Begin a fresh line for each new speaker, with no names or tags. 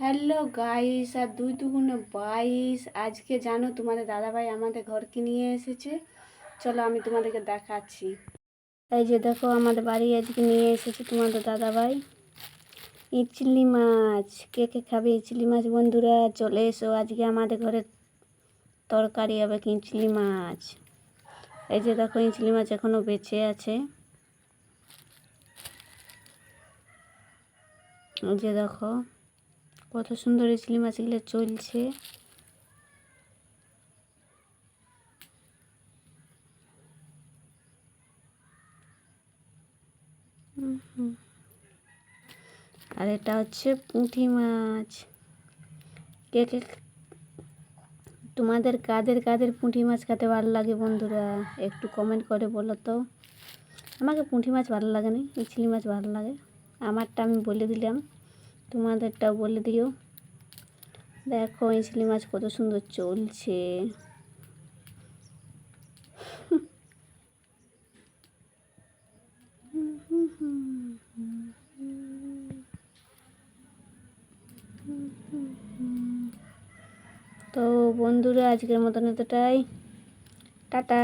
Hello guys, আর দুই দুগুণে বাইশ। আজকে জানো তোমাদের দাদাভাই আমাদের ঘরকে নিয়ে এসেছে। চলো আমি তোমাদেরকে দেখাচ্ছি। এই যে দেখো, আমাদের বাড়ি আজকে নিয়ে এসেছে তোমাদের দাদাভাই। ইচলি মাছ, কে কে খাবে ইচলি মাছ? বন্ধুরা, চলে এসো। আজকে আমাদের ঘরে তরকারি হবে ইচলি মাছ। এই যে দেখো ইচলি মাছ এখনও বেঁচে আছে। এই যে দেখো। কত সুন্দর ইচলি মাছগুলো চলছে। আর এটা হচ্ছে পুঁটি মাছ। কে কে তোমাদের কাদের কাদের পুঁটি মাছ খেতে ভালো লাগে বন্ধুরা? একটু কমেন্ট করে বলো তো। আমাকে পুঁটি মাছ ভালো লাগে না? ইচলি মাছ ভালো লাগে? আমারটা আমি বলে দিলাম। তোমাদেরটাও বলে দিও। দেখো ইচলি মাছ কত সুন্দর চলছে। তো বন্ধুরা, আজকের মতন এতটাই। টাটা।